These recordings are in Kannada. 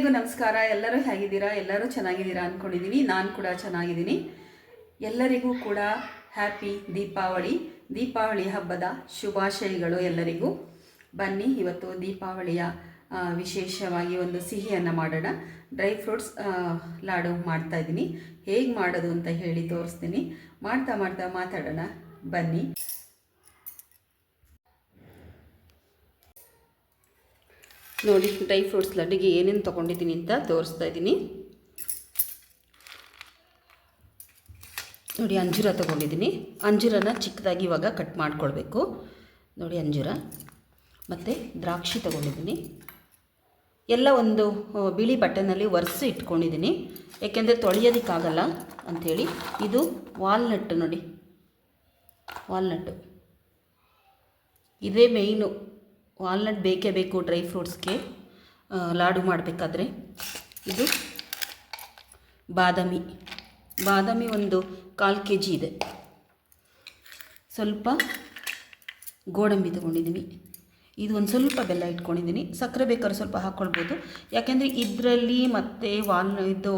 ಎಲ್ಲರಿಗೂ ನಮಸ್ಕಾರ. ಎಲ್ಲರೂ ಹೇಗಿದ್ದೀರಾ? ಎಲ್ಲರೂ ಚೆನ್ನಾಗಿದ್ದೀರಾ ಅಂದ್ಕೊಂಡಿದ್ದೀನಿ ನಾನು ಕೂಡ ಚೆನ್ನಾಗಿದ್ದೀನಿ. ಎಲ್ಲರಿಗೂ ಕೂಡ ಹ್ಯಾಪಿ ದೀಪಾವಳಿ. ದೀಪಾವಳಿ ಹಬ್ಬದ ಶುಭಾಶಯಗಳು ಎಲ್ಲರಿಗೂ. ಬನ್ನಿ, ಇವತ್ತು ದೀಪಾವಳಿಯ ವಿಶೇಷವಾಗಿ ಒಂದು ಸಿಹಿಯನ್ನು ಮಾಡೋಣ. ಡ್ರೈ ಫ್ರೂಟ್ಸ್ ಲಾಡು ಮಾಡ್ತಾ ಇದ್ದೀನಿ. ಹೇಗೆ ಮಾಡೋದು ಅಂತ ಹೇಳಿ ತೋರಿಸ್ತೀನಿ. ಮಾಡ್ತಾ ಮಾಡ್ತಾ ಮಾತಾಡೋಣ. ಬನ್ನಿ. ನೋಡಿ ಡ್ರೈ ಫ್ರೂಟ್ಸ್ ಲಡ್ಡಿಗೆ ಏನೇನು ತೊಗೊಂಡಿದ್ದೀನಿ ಅಂತ ತೋರಿಸ್ತಾ ಇದ್ದೀನಿ. ನೋಡಿ ಅಂಜೂರ ತೊಗೊಂಡಿದ್ದೀನಿ. ಅಂಜೂರನ ಚಿಕ್ಕದಾಗಿ ಇವಾಗ ಕಟ್ ಮಾಡ್ಕೊಳ್ಬೇಕು. ನೋಡಿ ಅಂಜೂರ. ಮತ್ತು ದ್ರಾಕ್ಷಿ ತೊಗೊಂಡಿದ್ದೀನಿ. ಎಲ್ಲ ಒಂದು ಬಿಳಿ ಬಟ್ಟೆನಲ್ಲಿ ಒರೆಸಿ ಇಟ್ಕೊಂಡಿದ್ದೀನಿ. ಏಕೆಂದರೆ ತೊಳೆಯೋದಕ್ಕಾಗಲ್ಲ ಅಂಥೇಳಿ. ಇದು ವಾಲ್ನಟ್ ನೋಡಿ. ವಾಲ್ನಟ್ಟು ಇದೇ ಮೇಯ್ನು ವಾಲ್ನಟ್ ಬೇಕೇ ಬೇಕು ಡ್ರೈ ಫ್ರೂಟ್ಸ್ಗೆ ಲಾಡು ಮಾಡಬೇಕಾದ್ರೆ. ಇದು ಬಾದಾಮಿ. ಬಾದಾಮಿ ಒಂದು ಕಾಲು ಕೆ ಜಿ ಇದೆ. ಸ್ವಲ್ಪ ಗೋಡಂಬಿ ತೊಗೊಂಡಿದ್ದೀನಿ ಇದು ಒಂದು ಸ್ವಲ್ಪ ಬೆಲ್ಲ ಇಟ್ಕೊಂಡಿದ್ದೀನಿ ಸಕ್ಕರೆ ಬೇಕಾದ್ರೆ ಸ್ವಲ್ಪ ಹಾಕ್ಕೊಳ್ಬೋದು ಯಾಕೆಂದರೆ ಇದರಲ್ಲಿ ಮತ್ತು ವಾಲ್ ಇದು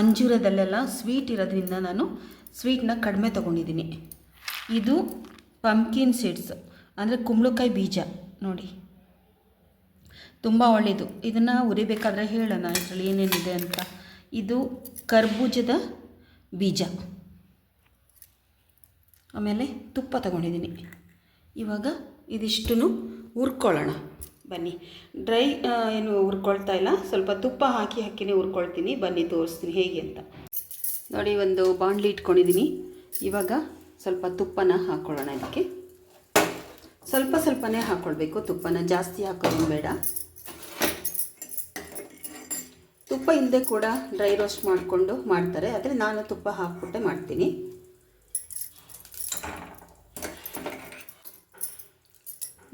ಅಂಜೂರದಲ್ಲೆಲ್ಲ ಸ್ವೀಟ್ ಇರೋದ್ರಿಂದ ನಾನು ಸ್ವೀಟ್ನ ಕಡಿಮೆ ತೊಗೊಂಡಿದ್ದೀನಿ ಇದು ಪಂಪ್ಕಿನ್ ಸೀಡ್ಸ್ ಅಂದರೆ ಕುಂಬಳಕಾಯಿ ಬೀಜ. ನೋಡಿ. ತುಂಬ ಒಳ್ಳೆಯದು ಇದನ್ನು ಉರಿಬೇಕಾದ್ರೆ ಹೇಳೋಣ, ಇದರಲ್ಲಿ ಏನೇನಿದೆ ಅಂತ. ಇದು ಕರ್ಬೂಜದ ಬೀಜ. ಆಮೇಲೆ ತುಪ್ಪ ತಗೊಂಡಿದ್ದೀನಿ. ಇವಾಗ ಇದಿಷ್ಟನ್ನು ಹುರ್ಕೊಳ್ಳೋಣ. ಬನ್ನಿ. ಡ್ರೈ ಏನು ಹುರ್ಕೊಳ್ತಾ ಇಲ್ಲ. ಸ್ವಲ್ಪ ತುಪ್ಪ ಹಾಕಿ ಹಾಕಿನೇ ಹುರ್ಕೊಳ್ತೀನಿ. ಬನ್ನಿ, ತೋರಿಸ್ತೀನಿ ಹೇಗೆ ಅಂತ. ನೋಡಿ, ಒಂದು ಬಾಂಡ್ಲಿ ಇಟ್ಕೊಂಡಿದ್ದೀನಿ. ಇವಾಗ ಸ್ವಲ್ಪ ತುಪ್ಪನ ಹಾಕ್ಕೊಳ್ಳೋಣ ಇದಕ್ಕೆ. ಸ್ವಲ್ಪ ಸ್ವಲ್ಪನೇ ಹಾಕ್ಕೊಳ್ಬೇಕು ತುಪ್ಪನ ಜಾಸ್ತಿ ಹಾಕೋದು ಬೇಡ. ತುಪ್ಪ ಇಲ್ಲದೆ ಕೂಡ ಡ್ರೈ ರೋಸ್ಟ್ ಮಾಡಿಕೊಂಡು ಮಾಡ್ತಾರೆ. ಆದರೆ ನಾನು ತುಪ್ಪ ಹಾಕ್ಬಿಟ್ಟೆ ಮಾಡ್ತೀನಿ.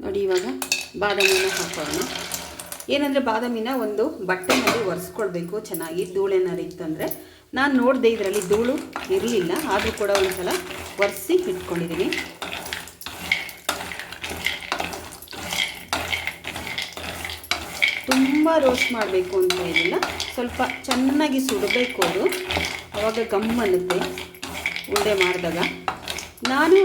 ನೋಡಿ ಇವಾಗ ಬಾದಾಮಿನ ಹಾಕೋಣ. ಏನಂದರೆ ಬಾದಾಮಿನ ಒಂದು ಬಟ್ಟೆನಲ್ಲಿ ಒರೆಸ್ಕೊಳ್ಬೇಕು ಚೆನ್ನಾಗಿ ಧೂಳೇನಾರು ಇತ್ತಂದರೆ ನಾನು ನೋಡಿದೆ ಇದರಲ್ಲಿ ಧೂಳು ಇರಲಿಲ್ಲ, ಆದರೂ ಕೂಡ ಒಂದು ಸಲ ಒರೆಸಿ ಇಟ್ಕೊಂಡಿದ್ದೀನಿ ತುಂಬ ರೋಸ್ಟ್ ಮಾಡಬೇಕು ಅಂತ ಏನಿಲ್ಲ ಸ್ವಲ್ಪ ಚೆನ್ನಾಗಿ ಸುಡಬೇಕು ಅದು. ಅವಾಗ ಗಮ್ ಅನ್ನುತ್ತೆ ಉಂಡೆ ಮಾಡಿದಾಗ. ನಾನು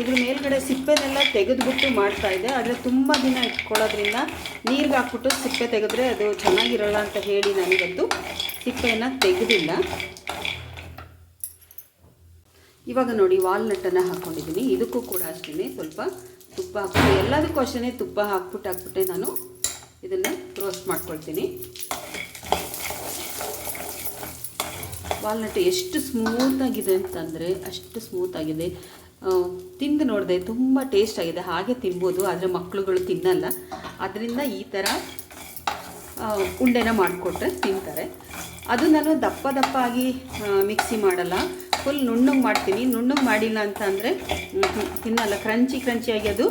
ಇದ್ರ ಮೇಲ್ಗಡೆ ಸಿಪ್ಪೆನೆಲ್ಲ ತೆಗೆದುಬಿಟ್ಟು ಮಾಡ್ತಾ ಇದ್ದೆ. ಆದರೆ ತುಂಬ ದಿನ ಇಟ್ಕೊಳ್ಳೋದ್ರಿಂದ ನೀರಿಗೆ ಹಾಕ್ಬಿಟ್ಟು ಸಿಪ್ಪೆ ತೆಗೆದ್ರೆ ಅದು ಚೆನ್ನಾಗಿರಲ್ಲ ಅಂತ ಹೇಳಿ ನಾನಿವತ್ತು ಸಿಪ್ಪೆಯನ್ನು ತೆಗೆದಿಲ್ಲ. ಇವಾಗ ನೋಡಿ ವಾಲ್ನಟ್ಟನ್ನು ಹಾಕ್ಕೊಂಡಿದ್ದೀನಿ ಇದಕ್ಕೂ ಕೂಡ ಅಷ್ಟೇ ಸ್ವಲ್ಪ ತುಪ್ಪ ಹಾಕ್ಬಿಟ್ಟು ಎಲ್ಲದಕ್ಕೂ ಅಷ್ಟೇ ತುಪ್ಪ ಹಾಕ್ಬಿಟ್ಟು ಹಾಕ್ಬಿಟ್ಟೆ ನಾನು. ಇದನ್ನು ರೋಸ್ಟ್ ಮಾಡ್ಕೊಳ್ತೀನಿ. ವಾಲ್ನಟ್ ಎಷ್ಟು ಸ್ಮೂತಾಗಿದೆ ಅಂತಂದರೆ ಅಷ್ಟು ಸ್ಮೂತಾಗಿದೆ ತಿಂದು ನೋಡಿದೆ ತುಂಬ ಟೇಸ್ಟ್ ಆಗಿದೆ. ಹಾಗೆ ತಿನ್ಬೋದು, ಆದರೆ ಮಕ್ಕಳುಗಳು ತಿನ್ನಲ್ಲ. ಅದರಿಂದ ಈ ಥರ ಉಂಡೆನ ಮಾಡಿಕೊಟ್ರೆ ತಿಂತಾರೆ. ಅದು ನಾನು ದಪ್ಪ ದಪ್ಪ ಆಗಿ ಮಿಕ್ಸಿ ಮಾಡಲ್ಲ. ಫುಲ್ ನುಣ್ಣಗೆ ಮಾಡ್ತೀನಿ. ನುಣ್ಣಗೆ ಮಾಡಿಲ್ಲ ಅಂತ ಅಂದರೆ ತಿನ್ನಲ್ಲ. ಕ್ರಂಚಿ ಕ್ರಂಚಿಯಾಗಿ ಅದು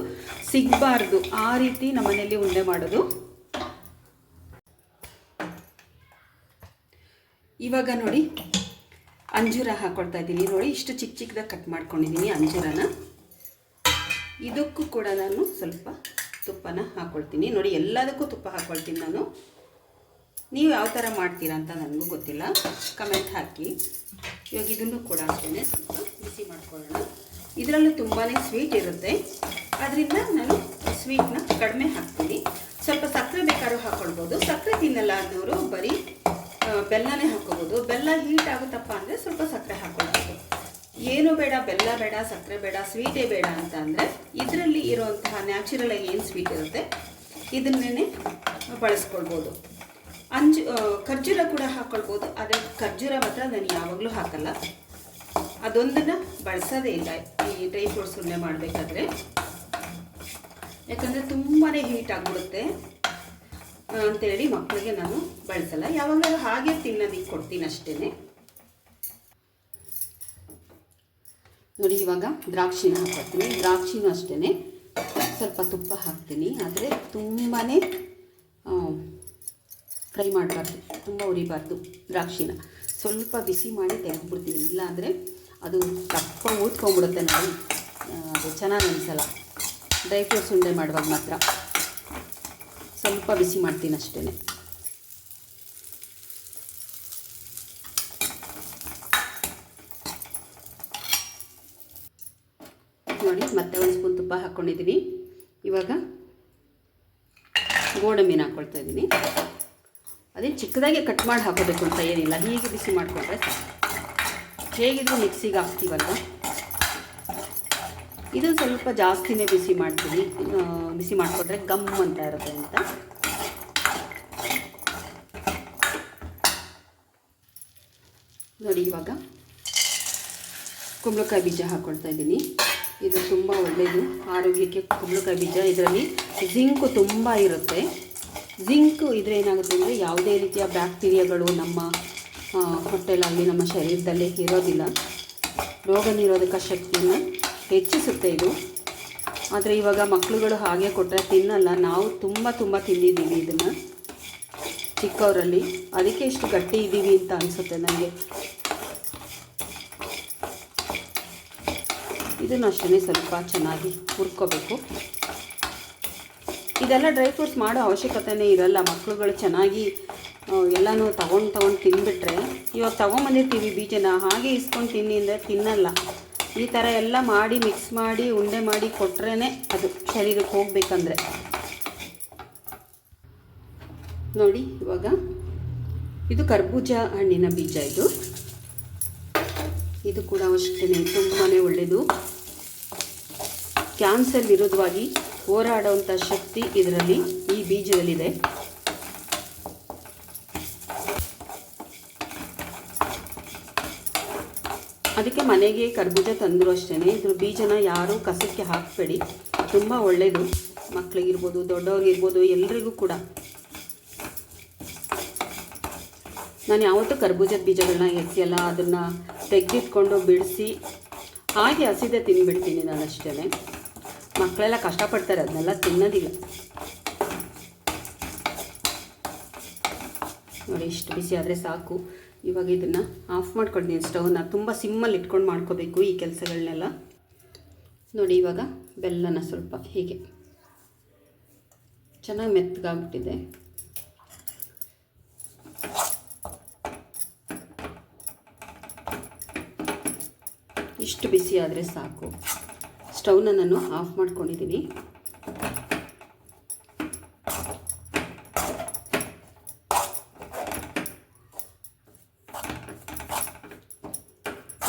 ಸಿಗಬಾರ್ದು. ಆ ರೀತಿ ನಮ್ಮ ಮನೆಯಲ್ಲಿ ಉಂಡೆ ಮಾಡೋದು. ಇವಾಗ ನೋಡಿ, ಅಂಜೂರ ಹಾಕ್ಕೊಳ್ತಾ ಇದ್ದೀನಿ. ನೋಡಿ, ಇಷ್ಟು ಚಿಕ್ಕ ಚಿಕ್ಕದಾಗಿ ಕಟ್ ಮಾಡ್ಕೊಂಡಿದ್ದೀನಿ ಅಂಜೂರನ. ಇದಕ್ಕೂ ಕೂಡ ನಾನು ಸ್ವಲ್ಪ ತುಪ್ಪನ ಹಾಕ್ಕೊಳ್ತೀನಿ ನೋಡಿ, ಎಲ್ಲದಕ್ಕೂ ತುಪ್ಪ ಹಾಕ್ಕೊಳ್ತೀನಿ ನಾನು. ನೀವು ಯಾವ ಥರ ಮಾಡ್ತೀರಾ ಅಂತ ನನಗೂ ಗೊತ್ತಿಲ್ಲ. ಕಮೆಂಟ್ ಹಾಕಿ. ಇವಾಗ ಇದನ್ನು ಕೂಡ ಅಷ್ಟೇ ಸ್ವಲ್ಪ ಬಿಸಿ ಮಾಡ್ಕೊಳ್ಳೋಣ. ಇದರಲ್ಲೂ ತುಂಬಾ ಸ್ವೀಟ್ ಇರುತ್ತೆ. ಅದರಿಂದ ನಾನು ಸ್ವೀಟ್ನ ಕಡಿಮೆ ಹಾಕ್ತೀನಿ. ಸ್ವಲ್ಪ ಸಕ್ಕರೆ ಬೇಕಾದ್ರೂ ಹಾಕ್ಕೊಳ್ಬೋದು ಸಕ್ಕರೆ ತಿನ್ನಲ್ಲ ಅನ್ನೋರು ಬರೀ ಬೆಲ್ಲನೇ ಹಾಕ್ಕೋಬೋದು ಬೆಲ್ಲ ಹೀಟ್ ಆಗುತ್ತಪ್ಪ ಅಂದರೆ ಸ್ವಲ್ಪ ಸಕ್ಕರೆ ಹಾಕ್ಕೊಳ್ಬೋದು ಏನು ಬೇಡ, ಬೆಲ್ಲ ಬೇಡ, ಸಕ್ಕರೆ ಬೇಡ ಸ್ವೀಟೇ ಬೇಡ ಅಂತ ಅಂದರೆ ಇದರಲ್ಲಿ ಇರುವಂತಹ ನ್ಯಾಚುರಲ್ ಆಗಿ ಏನು ಸ್ವೀಟ್ ಇರುತ್ತೆ ಇದನ್ನೇ ಬಳಸ್ಕೊಳ್ಬೋದು. ಅಂಜು ಖರ್ಜೂರ ಕೂಡ ಹಾಕ್ಕೊಳ್ಬೋದು ಆದರೆ ಖರ್ಜೂರ ಮಾತ್ರ ನಾನು ಯಾವಾಗಲೂ ಹಾಕಲ್ಲ. ಅದೊಂದನ್ನು ಬಳಸೋದೇ ಇಲ್ಲ. ಈ ಡ್ರೈ ಫ್ರೂಟ್ಸ್ ಉಂಡೆ ಮಾಡಬೇಕಾದ್ರೆ. ಯಾಕಂದರೆ ತುಂಬಾ ಹೀಟ್ ಆಗಿಬಿಡುತ್ತೆ. ಅಂತೇಳಿ ಮಕ್ಕಳಿಗೆ ನಾನು ಬಳಸಲ್ಲ. ಯಾವಾಗಲೂ ಹಾಗೆ ತಿನ್ನೋದಕ್ಕೆ ಕೊಡ್ತೀನಿ ಅಷ್ಟೇ ನೋಡಿ, ಇವಾಗ ದ್ರಾಕ್ಷಿನ ಹಾಕ್ತೀನಿ ದ್ರಾಕ್ಷಿನೂ ಅಷ್ಟೇ ಸ್ವಲ್ಪ ತುಪ್ಪ ಹಾಕ್ತೀನಿ. ಆದರೆ ತುಂಬಾ ಫ್ರೈ ಮಾಡಬಾರ್ದು. ತುಂಬ ಉರಿಬಾರ್ದು ದ್ರಾಕ್ಷಿನ. ಸ್ವಲ್ಪ ಬಿಸಿ ಮಾಡಿ ತೆಗೆದುಬಿಡ್ತೀನಿ. ಇಲ್ಲಾಂದರೆ ಅದು ದಪ್ಪ ಊದ್ಕೊಂಡ್ಬಿಡುತ್ತೆ ನಾವು ಅದು ಚೆನ್ನಾಗಿ ಅನಿಸಲ್ಲ. ಡ್ರೈ ಫ್ರೂಟ್ಸ್ ಉಂಡೆ ಮಾಡುವಾಗ ಮಾತ್ರ. ಸ್ವಲ್ಪ ಬಿಸಿ ಮಾಡ್ತೀನಿ ಅಷ್ಟೇ ನೋಡಿ, ಮತ್ತೆ ಒಂದು ಸ್ಪೂನ್ ತುಪ್ಪ ಹಾಕ್ಕೊಂಡಿದ್ದೀನಿ ಇವಾಗ ಗೋಡಂಬಿನ ಹಾಕ್ಕೊಳ್ತಾ ಇದ್ದೀನಿ ಅದೇ ಚಿಕ್ಕದಾಗಿ ಕಟ್ ಮಾಡಿ ಹಾಕೋಬೇಕು ಅಂತ ಏನಿಲ್ಲ, ಹೀಗೆ ಬಿಸಿ ಮಾಡಿಕೊಂಡ್ರೆ ಹೇಗಿದ್ರು ಮಿಕ್ಸಿಗೆ ಹಾಕ್ತೀವಲ್ಲ ಇದು ಸ್ವಲ್ಪ ಜಾಸ್ತಿನೇ ಬಿಸಿ ಮಾಡ್ತೀನಿ. ಬಿಸಿ ಮಾಡಿಕೊಂಡ್ರೆ ಗಮ್ ಅಂತ ಇರುತ್ತೆ ಅಂತ. ನೋಡಿ ಇವಾಗ ಕುಂಬಳಕಾಯಿ ಬೀಜ ಹಾಕ್ಕೊಳ್ತಾ ಇದ್ದೀನಿ. ಇದು ತುಂಬ ಒಳ್ಳೆಯದು ಆರೋಗ್ಯಕ್ಕೆ ಕುಂಬಳಕಾಯಿ ಬೀಜ ಇದರಲ್ಲಿ ಜಿಂಕು ತುಂಬ ಇರುತ್ತೆ. ಜಿಂಕು ಇದ್ರೆ ಏನಾಗುತ್ತೆ ಅಂದರೆ ಯಾವುದೇ ರೀತಿಯ ಬ್ಯಾಕ್ಟೀರಿಯಾಗಳು ನಮ್ಮ ಹೊಟ್ಟೆಲಾಗಲಿ ನಮ್ಮ ಶರೀರದಲ್ಲಿ ಇರೋದಿಲ್ಲ. ರೋಗ ನಿರೋಧಕ ಶಕ್ತಿಯನ್ನು ಹೆಚ್ಚಿಸುತ್ತೆ ಇದು. ಆದರೆ ಇವಾಗ ಮಕ್ಕಳುಗಳು ಹಾಗೆ ಕೊಟ್ಟರೆ ತಿನ್ನಲ್ಲ. ನಾವು ತುಂಬ ತುಂಬ ತಿಂದಿದ್ದೀವಿ ಇದನ್ನು ಚಿಕ್ಕವರಲ್ಲಿ. ಅದಕ್ಕೆ ಇಷ್ಟು ಗಟ್ಟಿ ಇದ್ದೀವಿ ಅಂತ ಅನಿಸುತ್ತೆ ನನಗೆ ಇದನ್ನು ಅಷ್ಟೇ ಸ್ವಲ್ಪ ಚೆನ್ನಾಗಿ ಹುರ್ಕೋಬೇಕು. ಇದೆಲ್ಲ ಡ್ರೈ ಫ್ರೂಟ್ಸ್ ಮಾಡೋ ಅವಶ್ಯಕತೆನೇ ಇರಲ್ಲ. ಮಕ್ಕಳುಗಳು ಚೆನ್ನಾಗಿ ಎಲ್ಲನೂ ತಗೊಂಡು, ತೊಗೊಂಡು ತಿಂದುಬಿಟ್ರೆ. ಇವಾಗ ತೊಗೊಂಬಂದಿರ್ತೀವಿ ಬೀಜನ. ಹಾಗೆ ಇಸ್ಕೊಂಡು ತಿನ್ನಿ ಅಂದರೆ ತಿನ್ನಲ್ಲ. ಈ ಥರ ಎಲ್ಲ ಮಾಡಿ ಮಿಕ್ಸ್ ಮಾಡಿ ಉಂಡೆ ಮಾಡಿ ಕೊಟ್ರೇ ಅದು ಶರೀರಕ್ಕೆ ಹೋಗಬೇಕಂದ್ರೆ. ನೋಡಿ ಇವಾಗ ಇದು ಕರ್ಬೂಜ ಹಣ್ಣಿನ ಬೀಜ ಇದು. ಇದು ಕೂಡ ಅವಶ್ಯಕತೆ ತುಂಬಾ ಒಳ್ಳೆಯದು ಕ್ಯಾನ್ಸರ್ ವಿರುದ್ಧವಾಗಿ ಹೋರಾಡುವಂಥ ಶಕ್ತಿ ಇದರಲ್ಲಿ ಈ ಬೀಜದಲ್ಲಿದೆ ಅದಕ್ಕೆ ಮನೆಗೆ ಕರ್ಬೂಜ ತಂದರು ಅಷ್ಟೇ ಇದ್ರ ಬೀಜನ ಯಾರೂ ಕಸಕ್ಕೆ ಹಾಕಬೇಡಿ. ತುಂಬ ಒಳ್ಳೆಯದು ಮಕ್ಕಳಿಗಿರ್ಬೋದು ದೊಡ್ಡವ್ರಿಗಿರ್ಬೋದು, ಎಲ್ರಿಗೂ ಕೂಡ. ನಾನು ಯಾವತ್ತೂ ಕರ್ಬೂಜದ ಬೀಜಗಳನ್ನ ಎಸೆಯಲ್ಲ ಅದನ್ನು ತೆಗೆದಿಟ್ಕೊಂಡು ಬಿಡಿಸಿ, ಹಾಗೆ ಹಸಿದೆ ತಿಂದುಬಿಡ್ತೀನಿ ನಾನು ಅಷ್ಟೇ ಮಕ್ಕಳೆಲ್ಲ ಕಷ್ಟಪಡ್ತಾರೆ, ಅದನ್ನೆಲ್ಲ ತಿನ್ನೋದಿಲ್ಲ. ನೋಡಿ, ಇಷ್ಟು ಬಿಸಿ ಆದರೆ ಸಾಕು. ಇವಾಗ ಇದನ್ನು ಆಫ್ ಮಾಡ್ಕೊಳ್ತೀನಿ ಸ್ಟವ್ನ. ತುಂಬ ಸಿಮ್ಮಲ್ಲಿ ಇಟ್ಕೊಂಡು ಮಾಡ್ಕೋಬೇಕು ಈ ಕೆಲಸಗಳನ್ನೆಲ್ಲ ನೋಡಿ ಇವಾಗ ಬೆಲ್ಲನ ಸ್ವಲ್ಪ ಹೀಗೆ. ಚೆನ್ನಾಗಿ ಮೆತ್ತಗಾಗ್ಬಿಟ್ಟಿದೆ. ಇಷ್ಟು ಬಿಸಿ ಆದರೆ ಸಾಕು. ಸ್ಟವ್ನ ನಾನು ಆಫ್ ಮಾಡ್ಕೊಂಡಿದ್ದೀನಿ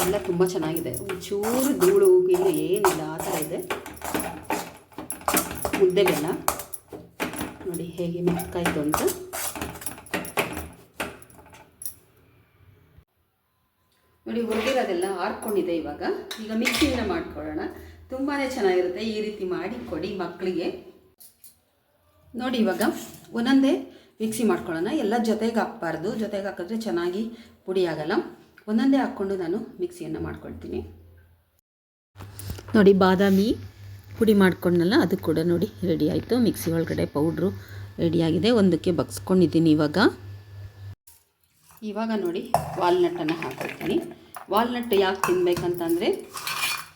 ಎಲ್ಲ ತುಂಬ ಚೆನ್ನಾಗಿದೆ. ಒಂಚೂರು ಧೂಳು ಗೀಳು ಏನಿಲ್ಲ, ಆ ಥರ ಇದೆ. ಮುದ್ದೆ ಬೆಲ್ಲ ನೋಡಿ ಹೇಗೆ ಮೆತ್ಕಾಯಿತು ಅಂತ. ನೋಡಿ ಹುರಿದಿರೋದೆಲ್ಲ ಆರ್ಕೊಂಡಿದೆ ಇವಾಗ. ಈಗ ಮಿಕ್ಸಿನ ಮಾಡ್ಕೊಳ್ಳೋಣ. ತುಂಬಾ ಚೆನ್ನಾಗಿರುತ್ತೆ ಈ ರೀತಿ ಮಾಡಿ ಕೊಡಿ ಮಕ್ಕಳಿಗೆ. ನೋಡಿ ಇವಾಗ ಒಂದೊಂದೇ ಮಿಕ್ಸಿ ಮಾಡ್ಕೊಳ್ಳೋಣ. ಎಲ್ಲ ಜೊತೆಗೆ ಹಾಕ್ಬಾರ್ದು. ಜೊತೆಗೆ ಹಾಕಿದ್ರೆ ಚೆನ್ನಾಗಿ ಪುಡಿ ಆಗಲ್ಲ. ಒಂದೊಂದೇ ಹಾಕ್ಕೊಂಡು ನಾನು ಮಿಕ್ಸಿಯನ್ನು ಮಾಡ್ಕೊಳ್ತೀನಿ. ನೋಡಿ, ಬಾದಾಮಿ ಪುಡಿ ಮಾಡ್ಕೊಂಡಲ್ಲ ಅದು ಕೂಡ ನೋಡಿ ರೆಡಿ ಆಯಿತು. ಮಿಕ್ಸಿ ಒಳಗಡೆ ಪೌಡ್ರು ರೆಡಿಯಾಗಿದೆ ಒಂದಕ್ಕೆ ಬಗ್ಸ್ಕೊಂಡಿದ್ದೀನಿ ಇವಾಗ. ಇವಾಗ ನೋಡಿ ವಾಲ್ನಟ್ಟನ್ನು ಹಾಕ್ತೀನಿ ವಾಲ್ನಟ್ ಯಾಕೆ ತಿನ್ನಬೇಕಂತಂದರೆ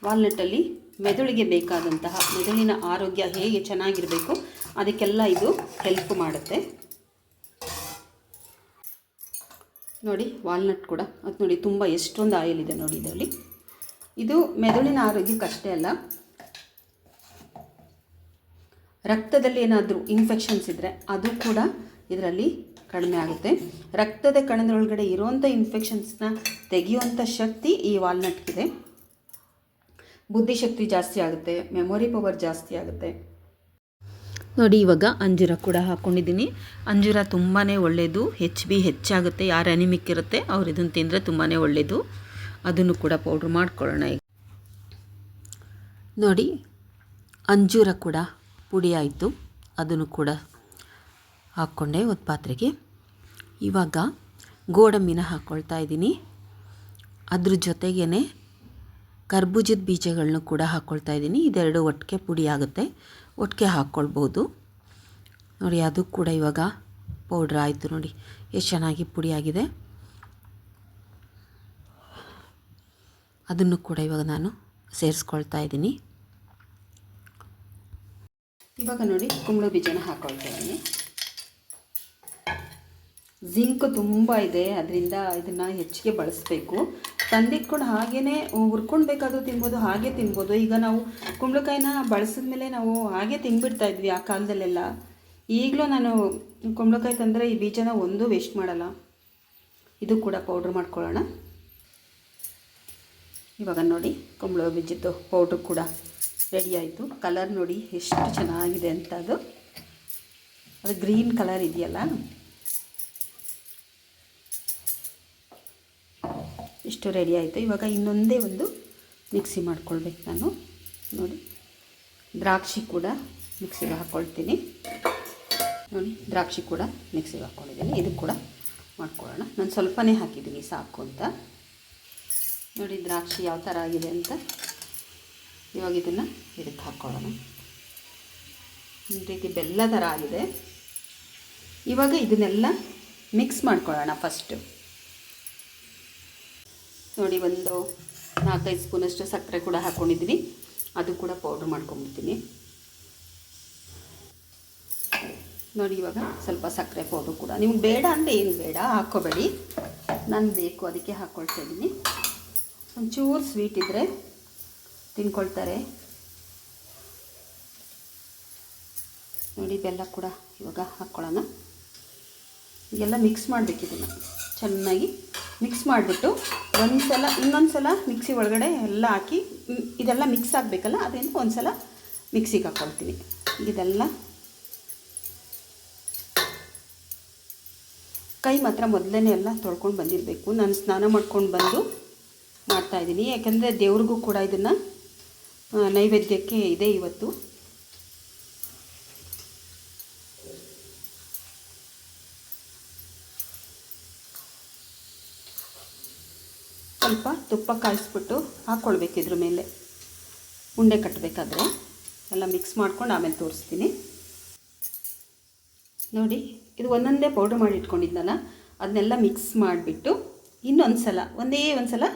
ವಾಲ್ನಟ್ಟಲ್ಲಿ ಮೆದುಳಿಗೆ ಬೇಕಾದಂತಹ, ಮೆದುಳಿನ ಆರೋಗ್ಯ ಹೇಗೆ ಚೆನ್ನಾಗಿರಬೇಕು, ಅದಕ್ಕೆಲ್ಲ ಇದು ಹೆಲ್ಪ್ ಮಾಡುತ್ತೆ. ನೋಡಿ ವಾಲ್ನಟ್ ಕೂಡ. ಅದು ನೋಡಿ ತುಂಬ ಎಷ್ಟೊಂದು ಆಯಿಲ್ ಇದೆ ನೋಡಿ ಇದರಲ್ಲಿ. ಇದು ಮೆದುಳಿನ ಆರೋಗ್ಯಕ್ಕೆ ಅಷ್ಟೇ ಅಲ್ಲ, ರಕ್ತದಲ್ಲಿ ಏನಾದರೂ ಇನ್ಫೆಕ್ಷನ್ಸ್ ಇದ್ದರೆ ಅದು ಕೂಡ ಇದರಲ್ಲಿ ಕಡಿಮೆ ಆಗುತ್ತೆ. ರಕ್ತದ ಕಣದೊಳಗಡೆ ಇರುವಂಥ ಇನ್ಫೆಕ್ಷನ್ಸ್ನ ತೆಗೆಯುವಂಥ ಶಕ್ತಿ ಈ ವಾಲ್ನಟ್ಗಿದೆ ಬುದ್ಧಿಶಕ್ತಿ ಜಾಸ್ತಿ ಆಗುತ್ತೆ ಮೆಮೊರಿ ಪವರ್ ಜಾಸ್ತಿ ಆಗುತ್ತೆ. ನೋಡಿ, ಇವಾಗ ಅಂಜೂರ ಕೂಡ ಹಾಕ್ಕೊಂಡಿದ್ದೀನಿ ಅಂಜೂರ ತುಂಬಾ ಒಳ್ಳೆಯದು ಹೆಚ್ ಬಿ ಹೆಚ್ಚಾಗುತ್ತೆ. ಯಾರು ಅನಿಮಿಕ್ ಇರುತ್ತೆ, ಅವ್ರು ಇದನ್ನು ತಿಂದರೆ ತುಂಬಾ ಒಳ್ಳೆಯದು ಅದನ್ನು ಕೂಡ ಪೌಡ್ರ್ ಮಾಡ್ಕೊಳ್ಳೋಣ ಈಗ. ನೋಡಿ, ಅಂಜೂರ ಕೂಡ ಪುಡಿ ಆಯಿತು. ಅದನ್ನು ಕೂಡ ಹಾಕ್ಕೊಂಡೆ ಒಂದು ಪಾತ್ರೆಗೆ. ಇವಾಗ ಗೋಡಂಬಿನ ಹಾಕ್ಕೊಳ್ತಾ ಇದ್ದೀನಿ. ಅದ್ರ ಜೊತೆಗೇ ಕರ್ಬೂಜದ ಬೀಜಗಳನ್ನೂ ಕೂಡ ಹಾಕ್ಕೊಳ್ತಾ ಇದ್ದೀನಿ. ಇದೆರಡು ಒಟ್ಟಿಗೆ ಪುಡಿ ಆಗುತ್ತೆ. ಒಟ್ಟಿಗೆ ಹಾಕ್ಕೊಳ್ಬೋದು. ನೋಡಿ, ಅದು ಕೂಡ ಇವಾಗ ಪೌಡ್ರ್ ಆಯಿತು ನೋಡಿ. ಎಷ್ಟು ಚೆನ್ನಾಗಿ ಪುಡಿಯಾಗಿದೆ. ಅದನ್ನು ಕೂಡ ಇವಾಗ ನಾನು ಸೇರಿಸ್ಕೊಳ್ತಾ ಇದ್ದೀನಿ. ಇವಾಗ ನೋಡಿ, ಕುಂಬಳ ಬೀಜನ ಹಾಕ್ಕೊಳ್ತಾ ಇದ್ದೀನಿ. ಜಿಂಕ್ ತುಂಬ ಇದೆ, ಅದರಿಂದ ಇದನ್ನು ಹೆಚ್ಚಿಗೆ ಬಳಸಬೇಕು. ತಂದಿಟ್ಕೊಂಡು ಹಾಗೇ ಬೇಕಾದರೂ ತಿನ್ಬೋದು, ಹಾಗೆ ತಿನ್ಬೋದು. ಈಗ ನಾವು ಕುಂಬಳಕಾಯಿನ ಬಳಸಿದ ಮೇಲೆ ನಾವು ಹಾಗೆ ತಿನ್ಬಿಡ್ತಾ ಇದ್ವಿ ಆ ಕಾಲದಲ್ಲೆಲ್ಲ. ಈಗಲೂ ನಾನು ಕುಂಬಳಕಾಯಿ ತಂದರೆ ಈ ಬೀಜನ ಒಂದು ವೇಸ್ಟ್ ಮಾಡಲ್ಲ. ಇದು ಕೂಡ ಪೌಡ್ರ್ ಮಾಡ್ಕೊಳ್ಳೋಣ. ಇವಾಗ ನೋಡಿ, ಕುಂಬಳ ಬೀಜದ್ದು ಪೌಡ್ರ್ ಕೂಡ ರೆಡಿ ಆಯಿತು. ಕಲರ್ ನೋಡಿ ಎಷ್ಟು ಚೆನ್ನಾಗಿದೆ ಅಂತ ಅದು. ಅದು ಗ್ರೀನ್ ಕಲರ್ ಇದೆಯಲ್ಲ? ಇಷ್ಟು ರೆಡಿ ಆಯಿತು. ಇವಾಗ ಇನ್ನೊಂದೇ ಒಂದು ಮಿಕ್ಸಿ ಮಾಡ್ಕೊಳ್ಬೇಕು ನಾನು. ನೋಡಿ, ದ್ರಾಕ್ಷಿ ಕೂಡ ಮಿಕ್ಸಿಗೆ ಹಾಕ್ಕೊಳ್ತೀನಿ ನೋಡಿ, ದ್ರಾಕ್ಷಿ ಕೂಡ ಮಿಕ್ಸಿಗೆ ಹಾಕ್ಕೊಂಡಿದ್ದೀನಿ ಇದು ಕೂಡ ಮಾಡ್ಕೊಳ್ಳೋಣ. ನಾನು ಸ್ವಲ್ಪನೇ ಹಾಕಿದ್ದೀನಿ, ಸಾಕು ಅಂತ. ನೋಡಿ, ದ್ರಾಕ್ಷಿ ಯಾವ ಥರ ಆಗಿದೆ ಅಂತ. ಇವಾಗ ಇದನ್ನು ಇದಕ್ಕೆ ಹಾಕ್ಕೊಳ್ಳೋಣ ಈ ರೀತಿ ಬೆಲ್ಲ ಥರ ಆಗಿದೆ. ಇವಾಗ ಇದನ್ನೆಲ್ಲ ಮಿಕ್ಸ್ ಮಾಡ್ಕೊಳ್ಳೋಣ ಫಸ್ಟು ನೋಡಿ, ಒಂದು ನಾಲ್ಕೈದು ಸ್ಪೂನಷ್ಟು ಸಕ್ಕರೆ ಕೂಡ ಹಾಕ್ಕೊಂಡಿದ್ದೀನಿ ಅದು ಕೂಡ ಪೌಡ್ರ್ ಮಾಡ್ಕೊಂಬಿಡ್ತೀನಿ ನೋಡಿ, ಇವಾಗ ಸ್ವಲ್ಪ ಸಕ್ಕರೆ ಪೌಡ್ರು ಕೂಡ. ನಿಮ್ಗೆ ಬೇಡ ಅಂದರೆ ಏನು ಬೇಡ, ಹಾಕ್ಕೋಬೇಡಿ. ನಾನು ಬೇಕು, ಅದಕ್ಕೆ ಹಾಕ್ಕೊಳ್ತಾ ಇದ್ದೀನಿ. ಒಂಚೂರು ಸ್ವೀಟ್ ಇದ್ದರೆ ತಿನ್ಕೊಳ್ತಾರೆ. ನೋಡಿ, ಬೆಲ್ಲ ಕೂಡ ಇವಾಗ ಹಾಕ್ಕೊಳ್ಳೋಣ. ಎಲ್ಲ ಮಿಕ್ಸ್ ಮಾಡಬೇಕಿದ್ದೀನಿ ಚೆನ್ನಾಗಿ ಮಿಕ್ಸ್ ಮಾಡಿಬಿಟ್ಟು ಒಂದು ಸಲ ಇನ್ನೊಂದು ಸಲ ಮಿಕ್ಸಿ ಒಳಗಡೆ ಎಲ್ಲ ಹಾಕಿ, ಇದೆಲ್ಲ ಮಿಕ್ಸ್ ಆಗಬೇಕಲ್ಲ, ಅದರಿಂದ ಒಂದು ಸಲ ಮಿಕ್ಸಿಗೆ ಹಾಕ್ಕೊಳ್ತೀನಿ ಇದೆಲ್ಲ ಕೈ ಮಾತ್ರ ಮೊದಲೇ ಎಲ್ಲ ತೊಳ್ಕೊಂಡು ಬಂದಿರಬೇಕು. ನಾನು ಸ್ನಾನ ಮಾಡ್ಕೊಂಡು ಬಂದು ಮಾಡ್ತಾಯಿದ್ದೀನಿ ಯಾಕೆಂದರೆ ದೇವ್ರಿಗೂ ಕೂಡ ಇದನ್ನು ನೈವೇದ್ಯಕ್ಕೆ ಇದೆ ಇವತ್ತು ಸ್ವಲ್ಪ ತುಪ್ಪ ಕಾಯಿಸ್ಬಿಟ್ಟು ಹಾಕ್ಕೊಳ್ಬೇಕು ಇದ್ರ ಮೇಲೆ. ಉಂಡೆ ಕಟ್ಟಬೇಕಾದ್ರೆ ಎಲ್ಲ ಮಿಕ್ಸ್ ಮಾಡ್ಕೊಂಡು ಆಮೇಲೆ ತೋರಿಸ್ತೀನಿ. ನೋಡಿ, ಇದು ಒಂದೊಂದೇ ಪೌಡ್ರ್ ಮಾಡಿ ಇಟ್ಕೊಂಡಿದ್ದಲ್ಲ, ಅದನ್ನೆಲ್ಲ ಮಿಕ್ಸ್ ಮಾಡಿಬಿಟ್ಟು ಇನ್ನೊಂದು ಸಲ ಒಂದೇ ಒಂದು ಸಲ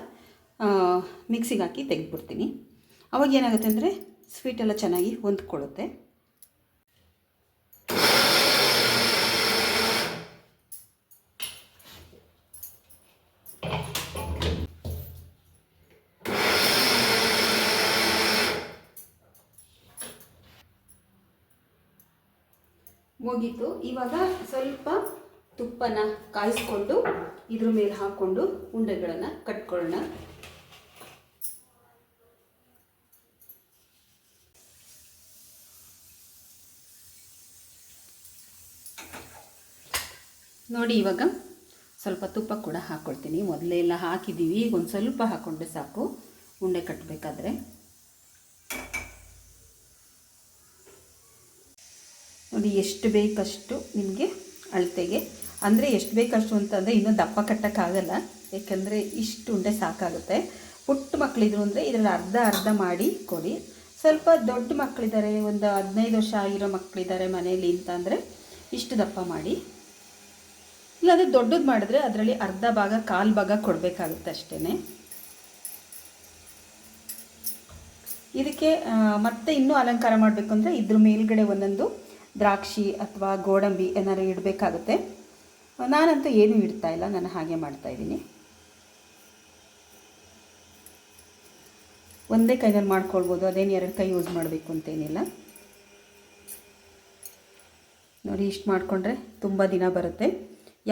ಮಿಕ್ಸಿಗೆ ಹಾಕಿ ತೆಗೆದ್ಬಿಡ್ತೀನಿ. ಅವಾಗ ಏನಾಗುತ್ತೆ ಅಂದರೆ ಸ್ವೀಟೆಲ್ಲ ಚೆನ್ನಾಗಿ ಹೊಂದ್ಕೊಳ್ಳುತ್ತೆ. ಮುಗೀತು ಇವಾಗ ಸ್ವಲ್ಪ ತುಪ್ಪನ ಕಾಯಿಸ್ಕೊಂಡು ಇದ್ರ ಮೇಲೆ ಹಾಕ್ಕೊಂಡು ಉಂಡೆಗಳನ್ನು ಕಟ್ಕೊಳ್ಳೋಣ. ನೋಡಿ ಇವಾಗ ಸ್ವಲ್ಪ ತುಪ್ಪ ಕೂಡ ಹಾಕ್ಕೊಳ್ತೀನಿ ಮೊದಲೇ ಎಲ್ಲ ಹಾಕಿದ್ದೀವಿ. ಈಗ ಒಂದು ಸ್ವಲ್ಪ ಹಾಕ್ಕೊಂಡ್ರೆ ಸಾಕು. ಉಂಡೆ ಕಟ್ಟಬೇಕಾದ್ರೆ ಎಷ್ಟು ಬೇಕಷ್ಟು ನಿಮಗೆ ಅಳತೆಗೆ. ಅಂದರೆ ಎಷ್ಟು ಬೇಕಷ್ಟು ಅಂತಂದರೆ ಇನ್ನೂ ದಪ್ಪ ಕಟ್ಟೋಕ್ಕಾಗಲ್ಲ. ಯಾಕಂದರೆ ಇಷ್ಟು ಉಂಡೆ ಸಾಕಾಗುತ್ತೆ. ಪುಟ್ಟ ಮಕ್ಕಳಿದ್ರು ಅಂದರೆ ಇದರಲ್ಲಿ ಅರ್ಧ ಅರ್ಧ ಮಾಡಿ ಕೊಡಿ. ಸ್ವಲ್ಪ ದೊಡ್ಡ ಮಕ್ಕಳಿದ್ದಾರೆ ಒಂದು ಹದಿನೈದು ವರ್ಷ ಆಗಿರೋ ಮಕ್ಕಳಿದ್ದಾರೆ ಮನೆಯಲ್ಲಿ ಅಂತಂದರೆ ಇಷ್ಟು ದಪ್ಪ ಮಾಡಿ. ಇಲ್ಲಾಂದರೆ ದೊಡ್ಡದು ಮಾಡಿದ್ರೆ ಅದರಲ್ಲಿ ಅರ್ಧ ಭಾಗ, ಕಾಲು ಭಾಗ ಕೊಡಬೇಕಾಗುತ್ತೆ ಅಷ್ಟೇ ಇದಕ್ಕೆ ಮತ್ತೆ ಇನ್ನೂ ಅಲಂಕಾರ ಮಾಡಬೇಕು ಅಂದರೆ ಇದ್ರ ಮೇಲ್ಗಡೆ ಒಂದೊಂದು ದ್ರಾಕ್ಷಿ ಅಥವಾ ಗೋಡಂಬಿ ಏನಾದ್ರು ಇಡಬೇಕಾಗುತ್ತೆ. ನಾನಂತೂ ಏನೂ ಇಡ್ತಾ ಇಲ್ಲ, ನಾನು ಹಾಗೆ ಮಾಡ್ತಾ ಇದ್ದೀನಿ. ಒಂದೇ ಕೈನಲ್ಲಿ ಮಾಡ್ಕೊಳ್ಬೋದು, ಅದೇನು ಎರಡು ಕೈ ಯೂಸ್ ಮಾಡಬೇಕು ಅಂತೇನಿಲ್ಲ. ನೋಡಿ, ಇಷ್ಟು ಮಾಡಿಕೊಂಡ್ರೆ ತುಂಬ ದಿನ ಬರುತ್ತೆ.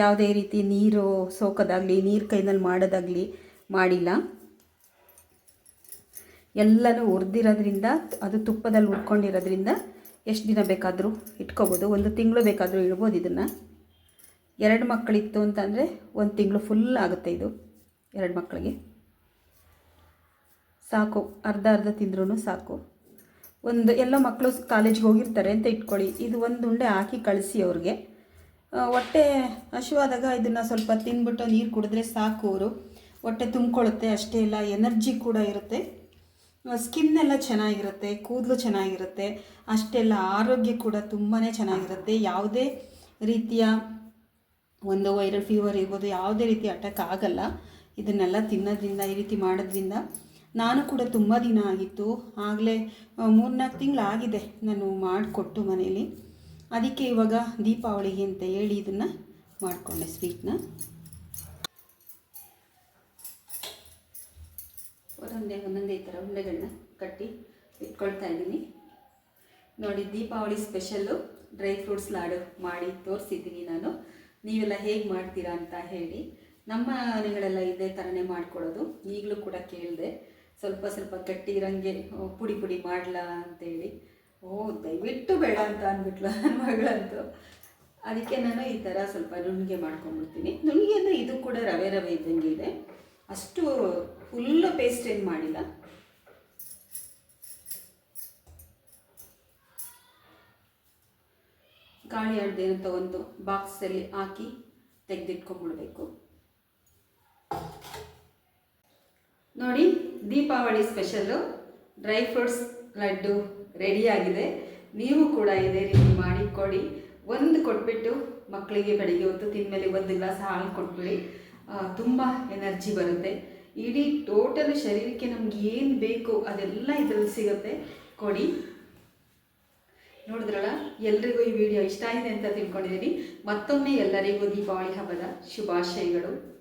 ಯಾವುದೇ ರೀತಿ ನೀರು ಸೋಕೋದಾಗಲಿ, ನೀರು ಕೈನಲ್ಲಿ ಮಾಡೋದಾಗಲಿ ಮಾಡಿಲ್ಲ. ಎಲ್ಲನೂ ಹುರಿದಿರೋದ್ರಿಂದ, ಅದು ತುಪ್ಪದಲ್ಲಿ ಹುರ್ಕೊಂಡಿರೋದ್ರಿಂದ ಎಷ್ಟು ದಿನ ಬೇಕಾದರೂ ಇಟ್ಕೋಬೋದು? ಒಂದು ತಿಂಗಳು ಬೇಕಾದರೂ ಇಡ್ಬೋದು ಇದನ್ನು. ಎರಡು ಮಕ್ಕಳಿತ್ತು ಅಂತಂದರೆ ಒಂದು ತಿಂಗಳು ಫುಲ್ ಆಗುತ್ತೆ ಇದು, ಎರಡು ಮಕ್ಕಳಿಗೆ. ಸಾಕು, ಅರ್ಧ ಅರ್ಧ ತಿಂದ್ರೂ ಸಾಕು. ಒಂದು, ಎಲ್ಲ ಮಕ್ಕಳು ಕಾಲೇಜ್ಗೆ ಹೋಗಿರ್ತಾರೆ ಅಂತ ಇಟ್ಕೊಳ್ಳಿ. ಇದು ಒಂದು ಉಂಡೆ ಹಾಕಿ ಕಳಿಸಿ ಅವ್ರಿಗೆ. ಹೊಟ್ಟೆ ಹಸಿವಾದಾಗ ಇದನ್ನು ಸ್ವಲ್ಪ ತಿಂದ್ಬಿಟ್ಟು ನೀರು ಕುಡಿದ್ರೆ ಸಾಕು ಅವರು. ಹೊಟ್ಟೆ ತುಂಬಿಕೊಳ್ಳುತ್ತೆ, ಅಷ್ಟೇ ಇಲ್ಲ, ಎನರ್ಜಿ ಕೂಡ ಇರುತ್ತೆ. ಸ್ಕಿನ್ ಎಲ್ಲ ಚೆನ್ನಾಗಿರುತ್ತೆ, ಕೂದಲು ಚೆನ್ನಾಗಿರುತ್ತೆ, ಅಷ್ಟೆಲ್ಲ ಆರೋಗ್ಯ ಕೂಡ ತುಂಬಾ ಚೆನ್ನಾಗಿರುತ್ತೆ. ಯಾವುದೇ ರೀತಿಯ ಒಂದು ವೈರಲ್ ಫೀವರ್ ಇರ್ಬೋದು, ಯಾವುದೇ ರೀತಿ ಅಟ್ಯಾಕ್ ಆಗಲ್ಲ. ಇದನ್ನೆಲ್ಲ ತಿನ್ನೋದ್ರಿಂದ, ಈ ರೀತಿ ಮಾಡೋದ್ರಿಂದ ನಾನು ಕೂಡ ತುಂಬ ದಿನ ಆಗಿತ್ತು. ಆಗಲೇ ಮೂರ್ನಾಲ್ಕು ತಿಂಗಳಾಗಿದೆ ನಾನು ಮಾಡಿಕೊಟ್ಟು ಮನೇಲಿ. ಅದಕ್ಕೆ ಇವಾಗ ದೀಪಾವಳಿಗೆ ಅಂತ ಹೇಳಿ ಇದನ್ನು ಮಾಡಿಕೊಂಡೆ ಸ್ವೀಟ್ನ ಒಂದೊಂದೇ ಒಂದೊಂದೇ ಈ ಥರ ಉಂಡೆಗಳನ್ನ ಕಟ್ಟಿ ಇಟ್ಕೊಳ್ತಾ ಇದ್ದೀನಿ. ನೋಡಿ, Deepavali special dry fruits laddu ಮಾಡಿ ತೋರಿಸಿದ್ದೀನಿ ನಾನು. ನೀವೆಲ್ಲ ಹೇಗೆ ಮಾಡ್ತೀರಾ ಅಂತ ಹೇಳಿ. ನಮ್ಮ ಮನೆಗಳೆಲ್ಲ ಇದೇ ಥರನೇ ಮಾಡ್ಕೊಳ್ಳೋದು. ಈಗಲೂ ಕೂಡ ಕೇಳಿದೆ. ಸ್ವಲ್ಪ ಸ್ವಲ್ಪ ಗಟ್ಟಿ ಇರಂಗೆ ಪುಡಿ ಪುಡಿ ಮಾಡಲ ಅಂತೇಳಿ. ಓ, ದಯವಿಟ್ಟು ಬೇಡ ಅಂತ ಅಂದ್ಬಿಟ್ಲು ನನ್ನ ಮಗಳಂತೂ. ಅದಕ್ಕೆ ನಾನು ಈ ಥರ ಸ್ವಲ್ಪ ನುಣ್ಣಗೆ ಮಾಡ್ಕೊಂಡ್ಬಿಡ್ತೀನಿ. ನುಣ್ಣಗೆ ಅಂದರೆ ಇದು ಕೂಡ ರವೆ ರವೆ ಇದ್ದಂಗೆ ಇದೆ. ಅಷ್ಟು ಫುಲ್ಲು ಪೇಸ್ಟ್ ಏನು ಮಾಡಿಲ್ಲ. ಗಾಳಿ ಅಂತ ಒಂದು ಬಾಕ್ಸಲ್ಲಿ ಹಾಕಿ ತೆಗೆದಿಟ್ಕೊಂಡ್ಬಿಡ್ಬೇಕು ನೋಡಿ, Deepavali special dry fruits laddu ರೆಡಿಯಾಗಿದೆ ನೀವು ಕೂಡ ಇದೇ ರೀತಿ ಮಾಡಿ ಕೊಡಿ. ಒಂದು ಕೊಟ್ಬಿಟ್ಟು ಮಕ್ಕಳಿಗೆ ಬೆಳಿಗ್ಗೆ ಹೊತ್ತು ತಿಂದಮೇಲೆ ಒಂದು ಗ್ಲಾಸ್ ಹಾಲು ಕೊಟ್ಬಿಡಿ. ತುಂಬ ಎನರ್ಜಿ ಬರುತ್ತೆ. ಇಡೀ ಟೋಟಲ್ ಶರೀರಕ್ಕೆ ನಮ್ಗೆ ಏನು ಬೇಕು ಅದೆಲ್ಲ ಇದರಲ್ಲಿ ಸಿಗುತ್ತೆ. ಕೊಡಿ. ನೋಡಿದ್ರಲ್ಲ? ಎಲ್ರಿಗೂ ಈ ವಿಡಿಯೋ ಇಷ್ಟ ಆಗಿದೆ ಅಂತ ತಿಳ್ಕೊಂಡಿದ್ದೀನಿ. ಮತ್ತೊಮ್ಮೆ ಎಲ್ಲರಿಗೂ ದೀಪಾವಳಿ ಹಬ್ಬದ ಶುಭಾಶಯಗಳು.